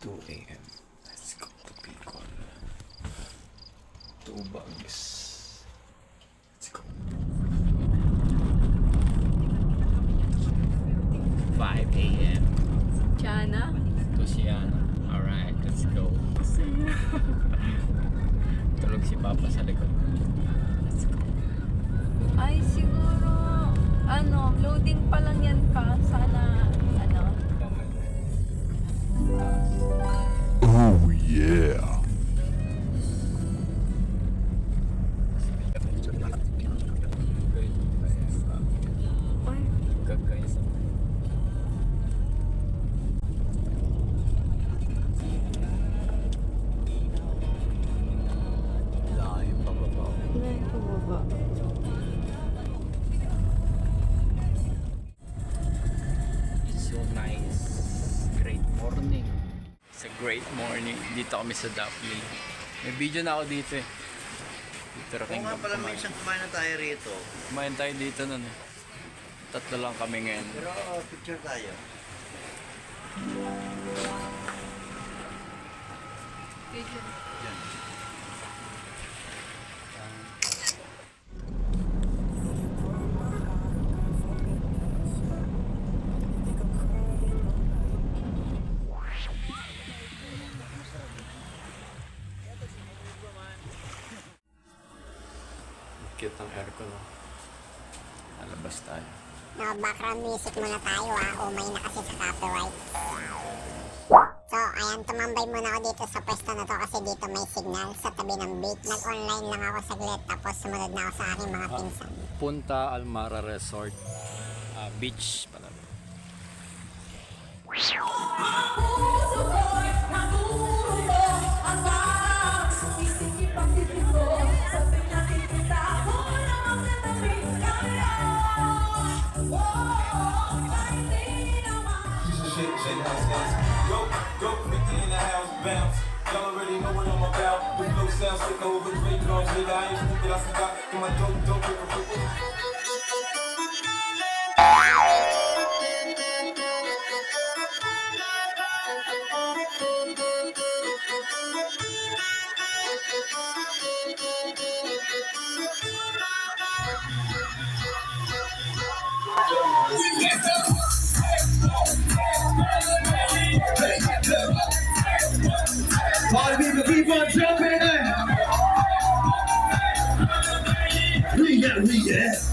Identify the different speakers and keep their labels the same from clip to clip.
Speaker 1: 2 a.m. Let's go to Bicol. Two bags. Let's go. 5 a.m.
Speaker 2: Chana?
Speaker 1: to Siana. Alright, let's go. Tulog si Papa sa likod. Let's go.
Speaker 2: Ay, siguro, ano, loading pa lang yan pa.
Speaker 1: Great morning. Dito kami sa Daphne. May video na ako dito eh. Dito
Speaker 3: Oo
Speaker 1: rin
Speaker 3: nga pala, minsan kumain na tayo rito.
Speaker 1: Kumain tayo dito nun eh. Tatlo lang kami ngayon.
Speaker 3: Pero uh, picture tayo.
Speaker 1: Cute ang aircon oh. Alabas tayo.
Speaker 4: No, background music muna tayo ah. Umay na kasi sa copyright. So, ayan, tumambay muna ako dito sa pwesto na to kasi dito may signal sa tabi ng beach. Nag-online lang ako saglit tapos sumunod na ako sa aking mga pinsan.
Speaker 1: Punta Almara Resort. Ah, beach
Speaker 5: Go, go, Ricky in the house, bounce. Y'all already know what I'm about. The flow sounds sick over drums, nigga. I ain't stupid, I forgot. Get my dope, dope.
Speaker 6: Yeah.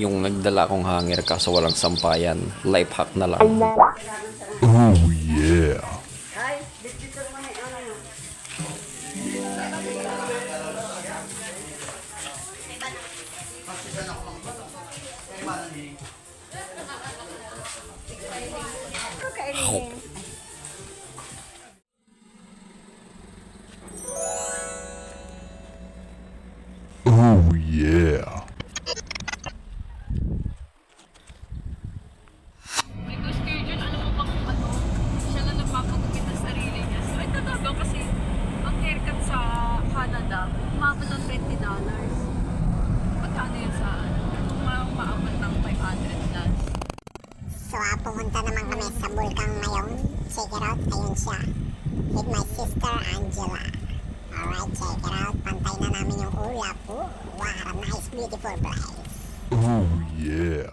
Speaker 1: Yung nagdala kong hanger kaso walang sampayan. Life hack na lang.
Speaker 7: Oh yeah. Oh yeah.
Speaker 2: May gusto yun yun, alam mo bang ano, siya na nagpapagupit ng sarili niya. So, ay tataga kasi ang haircut sa Canada, umabot ng $20. Magkano yun sa ano? Ma maabot ng 500 plus.
Speaker 4: So, ah, pumunta naman kami sa Bulkang Mayong. Check it out, ayun siya. With my sister Angela. Alright, check it out. Pantay na namin yung ulap. Oh, what a nice, beautiful place.
Speaker 7: Oh yeah.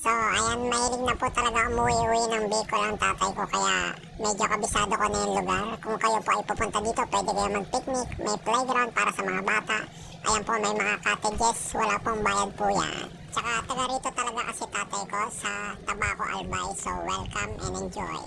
Speaker 4: So, ayan, mahilig na po talaga umuwi-uwi ng Bicol ang tatay ko kaya medyo kabisado ko na yung lugar. Kung kayo po ay pupunta dito, pwede kayo mag-picnic, may playground para sa mga bata. Ayan po, may mga cottages, wala pong bayad po yan. Tsaka taga rito talaga kasi tatay ko sa Tabaco Albay. So welcome and enjoy.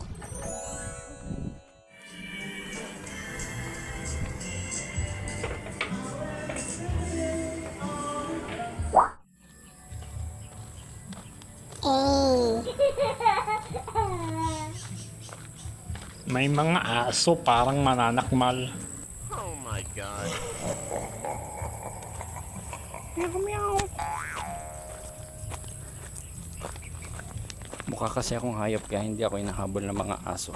Speaker 4: Eh.
Speaker 8: May mga aso parang mananakmal. Oh my God. Meow meow.
Speaker 1: Mukha kasi akong hayop kaya hindi ako inahabol ng mga aso.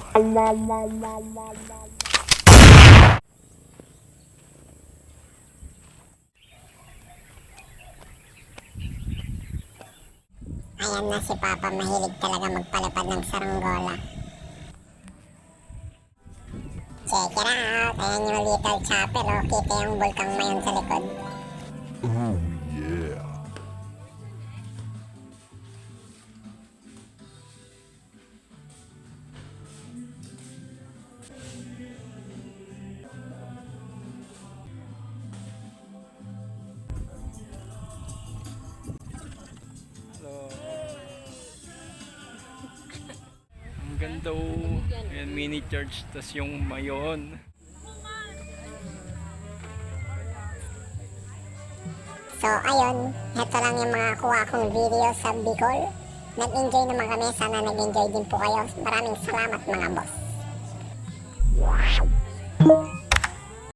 Speaker 4: Ayan na si Papa, mahilig talaga magpalipad ng saranggola. Check it out! Ayan yung little chopper, oh. Kita yung bulkang mayon sa likod.
Speaker 1: Ganda oh. Ayan, mini church. tas yung mayon.
Speaker 4: So, ayun. Ito lang yung mga kuha kong video sa Bicol. Nag-enjoy naman kami. Sana nag-enjoy din po kayo. Maraming salamat mga boss.